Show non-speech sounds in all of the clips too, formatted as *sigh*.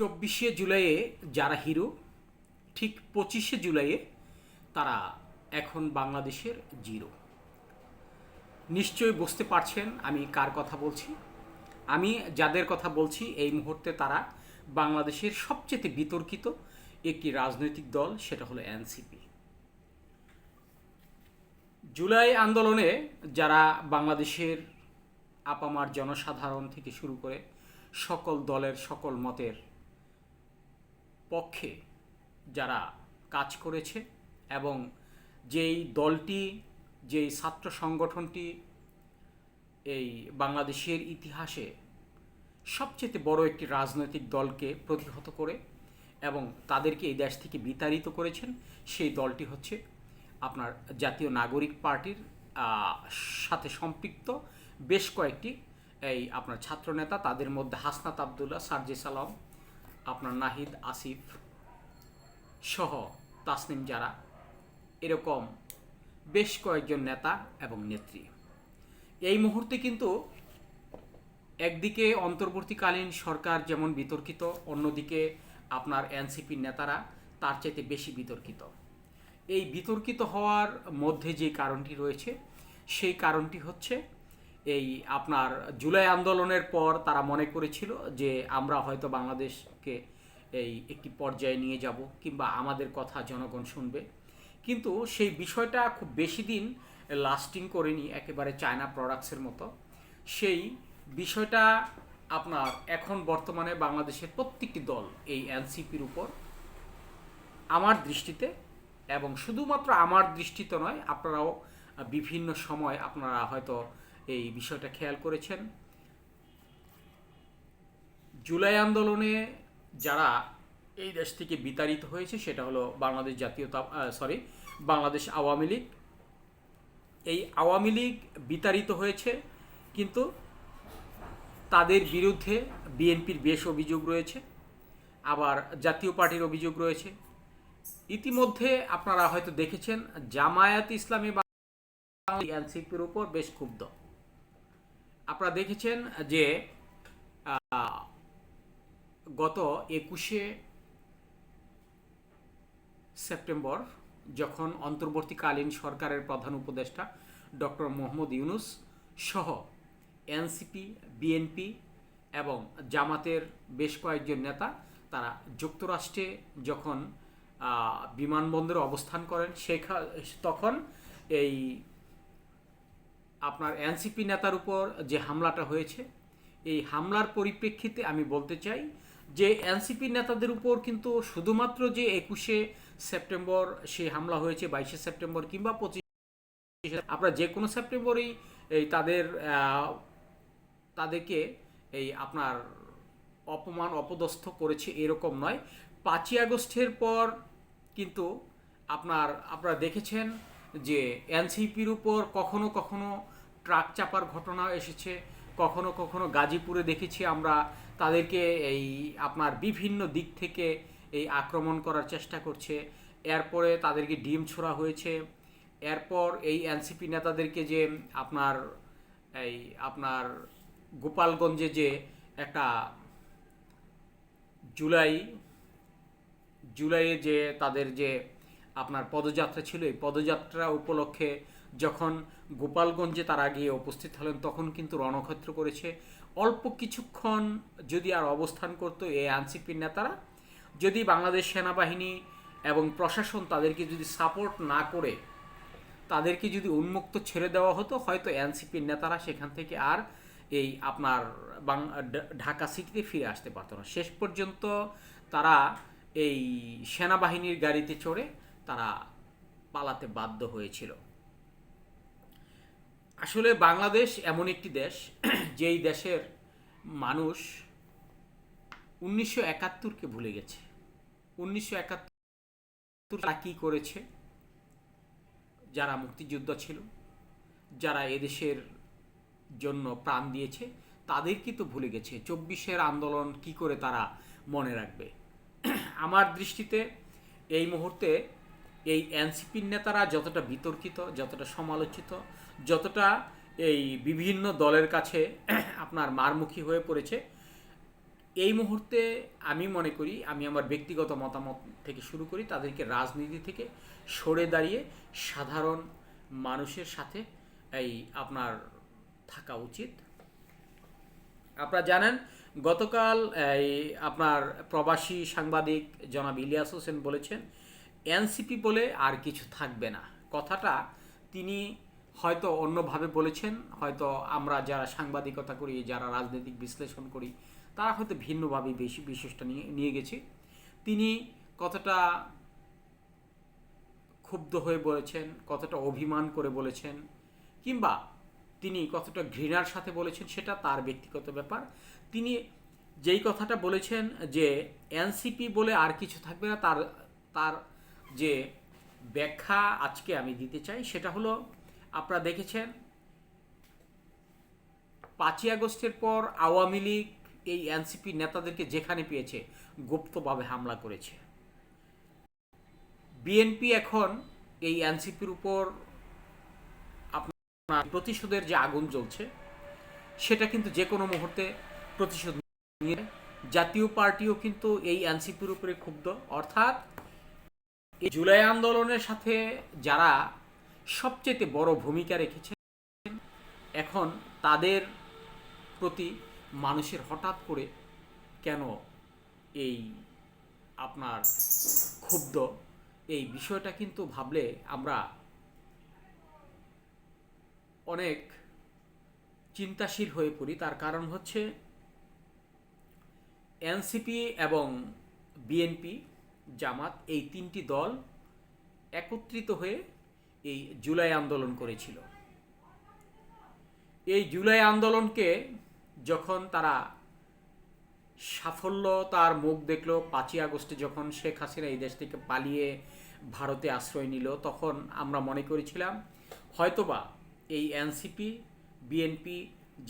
চব্বিশে জুলাইয়ে যারা হিরো, ঠিক পঁচিশে জুলাইয়ে তারা এখন বাংলাদেশের জিরো। নিশ্চয়ই বুঝতে পারছেন আমি কার কথা বলছি। আমি যাদের কথা বলছি, এই মুহূর্তে তারা বাংলাদেশের সবচেয়ে বিতর্কিত একটি রাজনৈতিক দল, সেটা হলো এনসিপি। জুলাই আন্দোলনে যারা বাংলাদেশের আপামার জনসাধারণ থেকে শুরু করে সকল দলের, সকল মতের পক্ষে যারা কাজ করেছে এবং যেই দলটি, যেই ছাত্র সংগঠনটি এই বাংলাদেশের ইতিহাসে সবচেয়ে বড় একটি রাজনৈতিক দলকে প্রতিহত করে এবং তাদেরকে এই দেশ থেকে বিতাড়িত করেছেন, সেই দলটি হচ্ছে আপনার জাতীয় নাগরিক পার্টির সাথে সম্পৃক্ত বেশ কয়েকটি এই আপনার ছাত্রনেতা, তাদের মধ্যে হাসনাত আবদুল্লাহ, সার্জিস আলম আপনার নাহিদ, আসিফ সহ তাসনিম যারা, এরকম বেশ কয়েকজন নেতা এবং নেত্রী। এই মুহূর্তে কিন্তু একদিকে অন্তর্বর্তীকালীন সরকার যেমন বিতর্কিত, অন্যদিকে আপনার এনসিপির নেতারা তার চাইতে বেশি বিতর্কিত। এই বিতর্কিত হওয়ার মধ্যে যে কারণটি রয়েছে, সেই কারণটি হচ্ছে এই আপনার জুলাই আন্দোলনের পর তারা মনে করেছিল যে আমরা হয়তো বাংলাদেশকে এই একটি পর্যায়ে নিয়ে যাব কিংবা আমাদের কথা জনগণ শুনবে। কিন্তু সেই বিষয়টা খুব বেশি দিন লাস্টিং করেনি একেবারে চায়না প্রোডাক্টসের মতো। সেই বিষয়টা আপনার এখন বর্তমানে বাংলাদেশের প্রত্যেকটি দল এই এনসিপির উপর আমার দৃষ্টিতে এবং শুধুমাত্র আমার দৃষ্টিতে নয়, আপনারাও বিভিন্ন সময় আপনারা হয়তো এই বিষয়টা খেয়াল করেছেন। জুলাই আন্দোলনে যারা এই দেশ থেকে বিতাড়িত হয়েছে, সেটা হলো বাংলাদেশ জাতীয়তা সরি বাংলাদেশ আওয়ামী লীগ। এই আওয়ামী লীগ বিতাড়িত হয়েছে, কিন্তু তাদের বিরুদ্ধে বিএনপির বেশ অভিযোগ রয়েছে, আবার জাতীয় পার্টির অভিযোগ রয়েছে। ইতিমধ্যে আপনারা হয়তো দেখেছেন, জামায়াত ইসলামী এনসিপির উপর বেশ ক্ষুব্ধ। আপনারা দেখেছেন যে গত একুশে সেপ্টেম্বর যখন অন্তর্বর্তীকালীন সরকারের প্রধান উপদেষ্টা ডক্টর মোহাম্মদ ইউনুস সহ এনসিপি, বিএনপি এবং জামাতের বেশ কয়েকজন নেতা তারা যুক্তরাষ্ট্রে যখন বিমানবন্দরে অবস্থান করেন, সেখা তখন এই আপনার এনসিপি নেতার উপর যে হামলাটা হয়েছে, এই হামলার পরিপ্রেক্ষিতে আমি বলতে চাই যে এনসিপি নেতাদের উপর কিন্তু শুধুমাত্র যে একুশে সেপ্টেম্বর সেই হামলা হয়েছে, বাইশে সেপ্টেম্বর কিংবা পঁচিশে আপনার যে কোনো সেপ্টেম্বরেই এই তাদের তাদেরকে এই আপনার অপমান, অপদস্থ করেছে এরকম নয়। পাঁচই আগস্টের পর কিন্তু আপনার, আপনারা দেখেছেন যে এনসিপির উপর কখনো কখনো ট্রাক চাপার ঘটনা এসেছে, কখনো কখনো গাজীপুরে দেখেছি আমরা তাদেরকে এই আপনার বিভিন্ন দিক থেকে এই আক্রমণ করার চেষ্টা করছে। এরপরে তাদেরকে ডিম ছোড়া হয়েছে। এরপর এই এনসিপি নেতাদেরকে যে আপনার এই আপনার গোপালগঞ্জে যে একটা জুলাই, জুলাইয়ে যে তাদের যে আপনার পদযাত্রা ছিল। এই পদযাত্রা উপলক্ষে যখন গোপালগঞ্জে তারা গিয়ে উপস্থিত হলেন, তখন কিন্তু রণক্ষেত্র করেছে। অল্প কিছুক্ষণ যদি আর অবস্থান করতো এই আনসিপির নেতারা, যদি বাংলাদেশ সেনাবাহিনী এবং প্রশাসন তাদেরকে যদি সাপোর্ট না করে, তাদেরকে যদি উন্মুক্ত ছেড়ে দেওয়া হতো, হয়তো এনসিপির নেতারা সেখান থেকে আর এই আপনার ঢাকা সিটিতে ফিরে আসতে পারতো না। শেষ পর্যন্ত তারা এই সেনাবাহিনীর গাড়িতে চড়ে তারা পালাতে বাধ্য হয়েছিল। আসলে বাংলাদেশ এমন একটি দেশ যেই দেশের মানুষ উনিশশো একাত্তরকে ভুলে গেছে। উনিশশো একাত্তর তারা কী করেছে? যারা মুক্তিযোদ্ধা ছিল, যারা এদেশের জন্য প্রাণ দিয়েছে, তাদেরকে তো ভুলে গেছে। চব্বিশের আন্দোলন কি করে তারা মনে রাখবে? আমার দৃষ্টিতে এই মুহূর্তে এই এনসিপির নেতারা যতটা বিতর্কিত, যতটা সমালোচিত, যতটা এই বিভিন্ন দলের কাছে *clears throat* আপনার মারমুখী হয়ে পড়েছে, এই মুহূর্তে আমি মনে করি, আমি আমার ব্যক্তিগত মতামত থেকে শুরু করি, তাদেরকে রাজনীতি থেকে সরে দাঁড়িয়ে সাধারণ মানুষের সাথে এই আপনার থাকা উচিত। আপনারা জানেন, গতকাল এই আপনার প্রবাসী সাংবাদিক জনাব ইলিয়াস হোসেন বলেছেন এনসিপি বলে আর কিছু থাকবে না। কথাটা তিনি হয়তো অন্যভাবে বলেছেন, হয়তো আমরা যারা সাংবাদিকতা করি, যারা রাজনৈতিক বিশ্লেষণ করি, তারা হয়তো ভিন্নভাবে বেশি, বিশেষটা নিয়ে নিয়ে গেছি। তিনি কতটা ক্ষুব্ধ হয়ে বলেছেন কতটা অভিমান করে বলেছেন, কিংবা তিনি কতটা ঘৃণার সাথে বলেছেন, সেটা তার ব্যক্তিগত ব্যাপার। তিনি যেই কথাটা বলেছেন যে এনসিপি বলে আর কিছু থাকবে না, তার তার যে ব্যাখ্যা আজকে আমি দিতে চাই, সেটা হলো আপনারা দেখেছেন পাঁচই আগস্টের পর আওয়ামী লীগ এই এনসিপি নেতাদেরকে যেখানে পেয়েছে, গুপ্তভাবে হামলা করেছে। বিএনপি এখন এই এনসিপির উপর আপনার প্রতিশোধের যে আগুন জ্বলছে, সেটা কিন্তু যে কোনো মুহূর্তে প্রতিশোধ নিয়ে, জাতীয় পার্টিও কিন্তু এই এনসিপির উপরে ক্ষুব্ধ। অর্থাৎ এই জুলাই আন্দোলনের সাথে যারা সবচেয়ে বড় ভূমিকা রেখেছে এখন তাদের প্রতি মানুষের হঠাৎ করে কেন এই আপনার ক্ষুব্ধ? এই বিষয়টা কিন্তু ভাবলে আমরা অনেক চিন্তাশীল হয়ে পড়ি। তার কারণ হচ্ছে এনসিপি এবং বিএনপি জামাত এই তিনটি দল একত্রিত হয়ে এই জুলাই আন্দোলন করেছিল। এই জুলাই আন্দোলনকে যখন তারা সাফল্য তার মুখ দেখল, পাঁচই আগস্টে যখন শেখ হাসিনা এই দেশ থেকে পালিয়ে ভারতে আশ্রয় নিল, তখন আমরা মনে করেছিলাম, হয়তোবা এই এনসিপি, বিএনপি,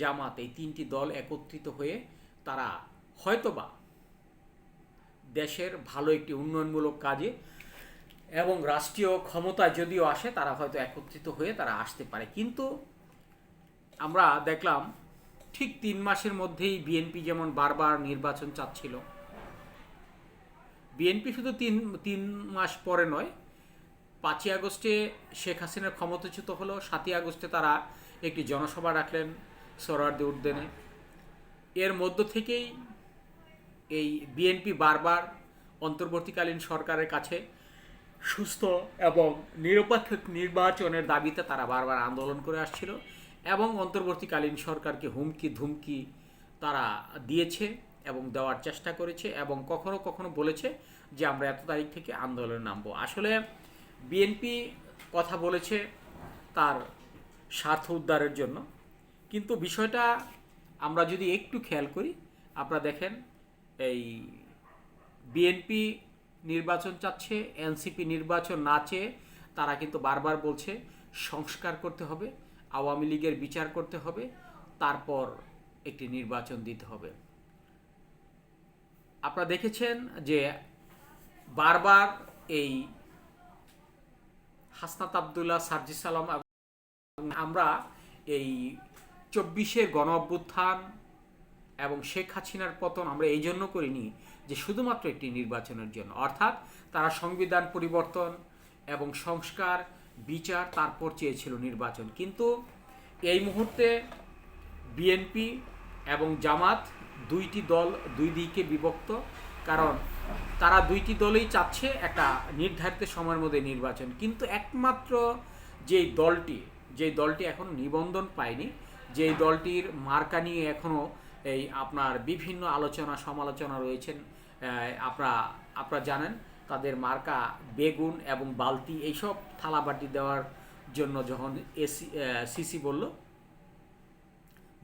জামাত এই তিনটি দল একত্রিত হয়ে তারা হয়তোবা দেশের ভালো একটি উন্নয়নমূলক কাজে এবং রাষ্ট্রীয় ক্ষমতায় যদিও আসে, তারা হয়তো একত্রিত হয়ে তারা আসতে পারে। কিন্তু আমরা দেখলাম ঠিক তিন মাসের মধ্যেই বিএনপি যেমন বারবার নির্বাচন চাচ্ছিল, বিএনপি শুধু তিন তিন মাস পরে নয়, পাঁচই আগস্টে শেখ হাসিনার ক্ষমতাচ্যুত হলো, সাতই আগস্টে তারা একটি জনসভা রাখলেন সোহরাওয়ার্দী উদ্যানে। এর মধ্য থেকেই এই বিএনপি বারবার অন্তর্বর্তীকালীন সরকারের কাছে সুস্থ এবং নিরপেক্ষ নির্বাচনের দাবিতে তারা বারবার আন্দোলন করে আসছিল এবং অন্তর্বর্তীকালীন সরকারকে হুমকি ধুমকি তারা দিয়েছে এবং দেওয়ার চেষ্টা করেছে এবং কখনো কখনো বলেছে যে আমরা এত তারিখ থেকে আন্দোলনে নামবো। আসলে বিএনপি কথা বলেছে তার স্বার্থ উদ্ধারের জন্য। কিন্তু বিষয়টা আমরা যদি একটু খেয়াল করি, আপনারা দেখেন এই বিএনপি নির্বাচন চাচ্ছে এনসিপি নির্বাচন না চেয়ে তারা কিন্তু বারবার বলছে সংস্কার করতে হবে, আওয়ামী লীগের বিচার করতে হবে, তারপর একটি নির্বাচন দিতে হবে। আপনারা দেখেছেন যে বারবার এই হাসনাত আবদুল্লাহ, সার্জিস আলম এবং আমরা এই চব্বিশের গণ অভ্যুত্থান এবং শেখ হাসিনার পতন আমরা এই জন্য করিনি যে শুধুমাত্র একটি নির্বাচনের জন্য। অর্থাৎ তারা সংবিধান পরিবর্তন এবং সংস্কার, বিচার, তারপর চেয়েছিল নির্বাচন। কিন্তু এই মুহূর্তে বিএনপি এবং জামাত দুইটি দল দুই দিকে বিভক্ত, কারণ তারা দুইটি দলেই চাচ্ছে একটা নির্ধারিত সময়ের মধ্যে নির্বাচন। কিন্তু একমাত্র যেই দলটি যেই দলটি এখন নিবন্ধন পায়নি, যেই দলটির মার্কা নিয়ে এখনও এই আপনার বিভিন্ন আলোচনা, সমালোচনা রয়েছেন আপনারা আপনারা জানেন, তাদের মার্কা বেগুন এবং বালতি, এইসব থালাবাটি দেওয়ার জন্য যখন এসি সিসি বলল,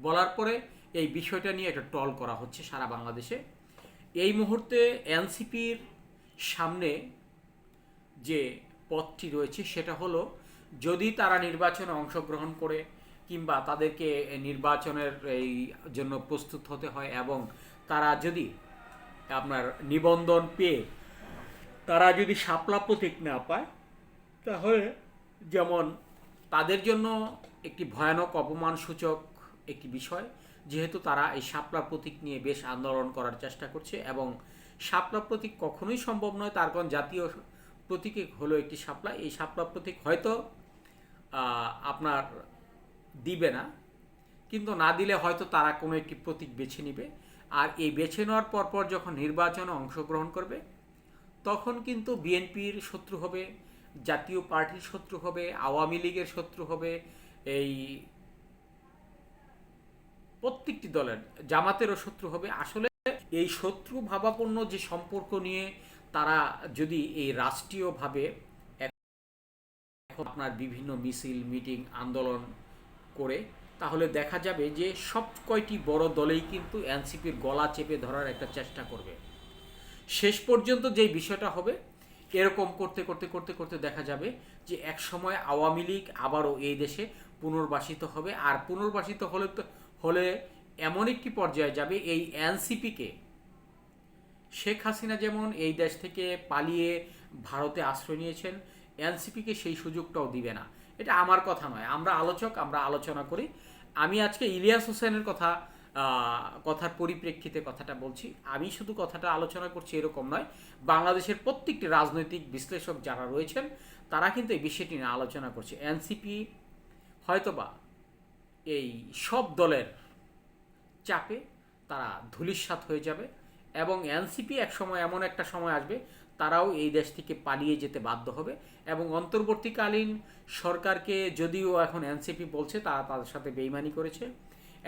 বলার পরে এই বিষয়টা নিয়ে একটা টল করা হচ্ছে সারা বাংলাদেশে। এই মুহূর্তে এনসিপির সামনে যে পথটি রয়েছে সেটা হলো, যদি তারা নির্বাচনে অংশগ্রহণ করে কিংবা তাদেরকে নির্বাচনের এই জন্য প্রস্তুত হতে হয় এবং তারা যদি আপনার নিবন্ধন পেয়ে তারা যদি শাপলা প্রতীক না পায়, তাহলে যেমন তাদের জন্য একটি ভয়ানক অপমানসূচক একটি বিষয়, যেহেতু তারা এই শাপলা প্রতীক নিয়ে বেশ আন্দোলন করার চেষ্টা করছে এবং শাপলা প্রতীক কখনোই সম্ভব নয়, তার কারণ জাতীয় প্রতীকে হলো একটি শাপলা এই শাপলা প্রতীক হয়তো আপনার দিবে না, কিন্তু না দিলে হয়তো তারা কোনো একটি প্রতীক বেছে নিবে। আর এই বেছে নেওয়ার পরপর যখন নির্বাচনে অংশগ্রহণ করবে, তখন কিন্তু বিএনপির শত্রু হবে, জাতীয় পার্টির শত্রু হবে, আওয়ামী লীগের শত্রু হবে, এই প্রত্যেকটি দলের জামাতেরও শত্রু হবে। আসলে এই শত্রু ভাবাপন্ন যে সম্পর্ক নিয়ে তারা যদি এই রাষ্ট্রীয়ভাবে আপনার বিভিন্ন মিছিল, মিটিং, আন্দোলন করে, তাহলে দেখা যাবে যে সব কয়টি বড় দলেই কিন্তু এনসিপির গলা চেপে ধরার একটা চেষ্টা করবে। শেষ পর্যন্ত যেই বিষয়টা হবে, এরকম করতে করতে করতে করতে দেখা যাবে যে এক সময় আওয়ামী লীগ আবারও এই দেশে পুনর্বাসিত হবে। আর পুনর্বাসিত হলে তো, হলে এমন একটি পর্যায়ে যাবে, এই এনসিপিকে শেখ হাসিনা যেমন এই দেশ থেকে পালিয়ে ভারতে আশ্রয় নিয়েছেন, এনসিপিকে সেই সুযোগটাও দিবে না। এটা আমার কথা নয়, আমরা আলোচক, আমরা আলোচনা করি। আমি আজকে ইলিয়াস হোসেনের কথা কথার পরিপ্রেক্ষিতে কথাটা বলছি। আমি শুধু কথাটা আলোচনা করছি এরকম নয়, বাংলাদেশের প্রত্যেকটি রাজনৈতিক বিশ্লেষক যারা রয়েছেন, তারা কিন্তু এই বিষয়টি নিয়ে আলোচনা করছে। এনসিপি হয়তোবা এই সব দলের চাপে তারা ধূলিসাৎ হয়ে যাবে এবং এনসিপি এক সময় এমন একটা সময় আসবে তারাও এই দেশ থেকে পালিয়ে যেতে বাধ্য হবে এবং অন্তর্বর্তীকালীন সরকারকে যদিও এখন এনসিপি বলছে, তারা তাদের সাথে বেইমানি করেছে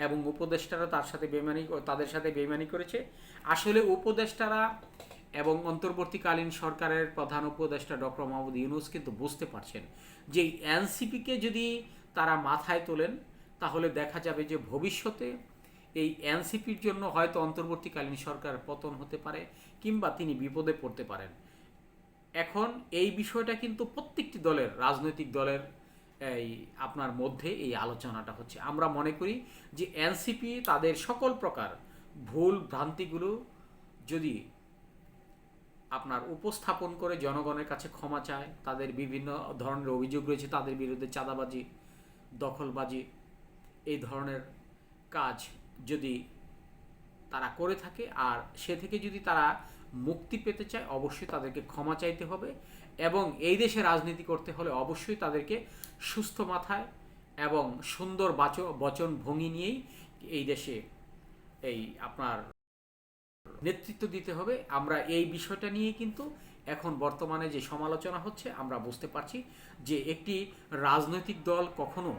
এবং উপদেষ্টারা তার সাথে বেইমানি তাদের সাথে বেইমানি করেছে। আসলে উপদেষ্টারা এবং অন্তর্বর্তীকালীন সরকারের প্রধান উপদেষ্টা ডক্টর মোহাম্মদ ইউনুস কিন্তু বুঝতে পারছেন যে এনসিপিকে যদি তারা মাথায় তোলেন, তাহলে দেখা যাবে যে ভবিষ্যতে এই এনসিপির জন্য হয়তো অন্তর্বর্তীকালীন সরকার পতন হতে পারে কিংবা তিনি বিপদে পড়তে পারেন। এখন এই বিষয়টা কিন্তু প্রত্যেকটি দলের, রাজনৈতিক দলের, এই আপনার মধ্যে এই আলোচনাটা হচ্ছে। আমরা মনে করি যে এনসিপি তাদের সকল প্রকার ভুল ভ্রান্তিগুলো যদি আপনার উপস্থাপন করে জনগণের কাছে ক্ষমা চায়, তাদের বিভিন্ন ধরনের অভিযোগ রয়েছে তাদের বিরুদ্ধে চাঁদাবাজি, দখলবাজি, এই ধরনের কাজ যদি তারা করে থাকে, আর সে থেকে যদি তারা মুক্তি পেতে চায়, অবশ্যই তাদেরকে ক্ষমা চাইতে হবে এবং এই দেশে রাজনীতি করতে হলে অবশ্যই তাদেরকে সুস্থ মাথায় এবং সুন্দর বাচ, বচন ভঙ্গি নিয়েই এই দেশে এই আপনার নেতৃত্ব দিতে হবে। আমরা এই বিষয়টা নিয়ে কিন্তু এখন বর্তমানে যে সমালোচনা হচ্ছে, আমরা বুঝতে পারছি যে একটি রাজনৈতিক দল কখনো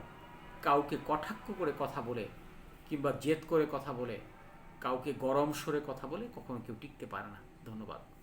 কাউকে কটাক্ষ করে কথা বলে কিংবা জেদ করে কথা বলে, কাউকে গরম সরে কথা বলে কখনো কেউ টিকতে পারে না। ধন্যবাদ।